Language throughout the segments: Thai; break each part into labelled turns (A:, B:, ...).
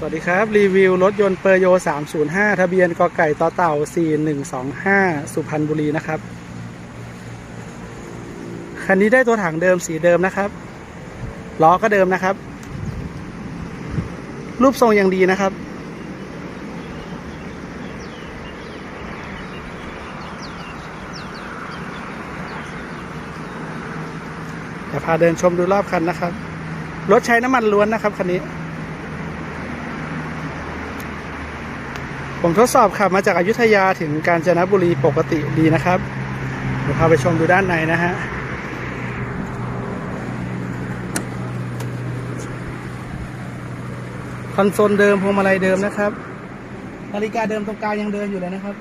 A: สวัสดีครับ รีวิวรถยนต์เปอร์โย 305 ทะเบียนกไก่ต่อเต่า 4125 สุพรรณบุรีนะครับ คันนี้ได้ตัวถังเดิมสีเดิมนะครับ ล้อก็เดิมนะครับ รูปทรงยังดีนะครับ เดี๋ยวพาเดินชมดูรอบคันนะครับ รถใช้น้ำมันล้วนนะครับคันนี้ ผมทดสอบขับมาจากอายุทยาถึงกาญจนบุรีปกติดีนะครับเดี๋ยวพาไปชมดูด้านในนะฮะคอนโซลเดิมพวงมาลัยเดิมนะครับนาฬิกาเดิมตรงกลางยังเดินอยู่เลยนะครับ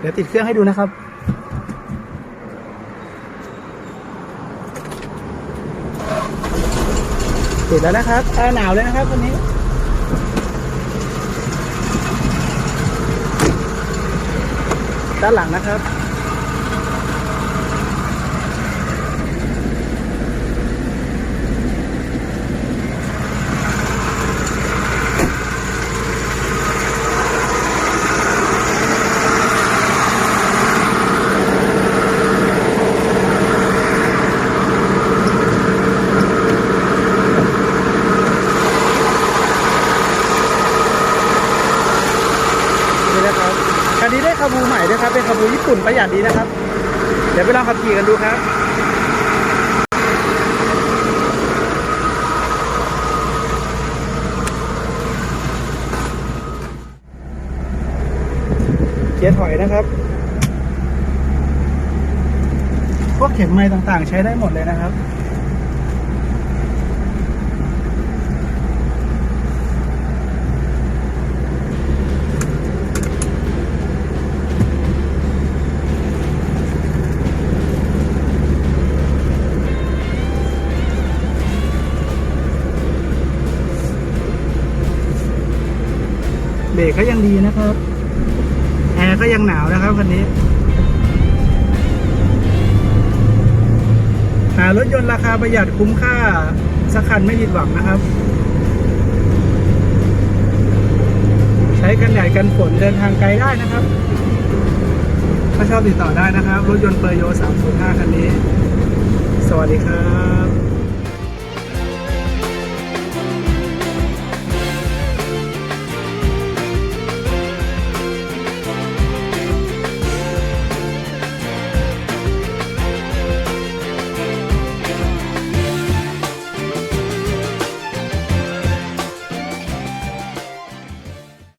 A: เดี๋ยวติดเครื่องให้ดูนะครับติดแล้วนะครับอร์หนาวเลยนะครับวันนี้ ด้านหลังนะครับ นี่นะครับ คันนี้ได้คาบูใหม่ด้วยครับ เป็นคาบูญี่ปุ่นประหยัดดีนะครับ เดี๋ยวไปลองขับขี่กันดูครับเกียร์ถอยนะครับ พวกเข็มไม้ต่างๆ ใช้ได้หมดเลยนะครับ เบรกก็ยังดีนะครับ แอร์ก็ยังหนาวนะครับคันนี้ หารถยนต์ราคาประหยัดคุ้มค่า สักคันไม่ผิดหวังนะครับ ใช้กันแดดกันฝนเดินทางไกลได้นะครับ ถ้าชอบติดต่อได้นะครับ รถยนต์เปอร์โย305 คันนี้ สวัสดีครับ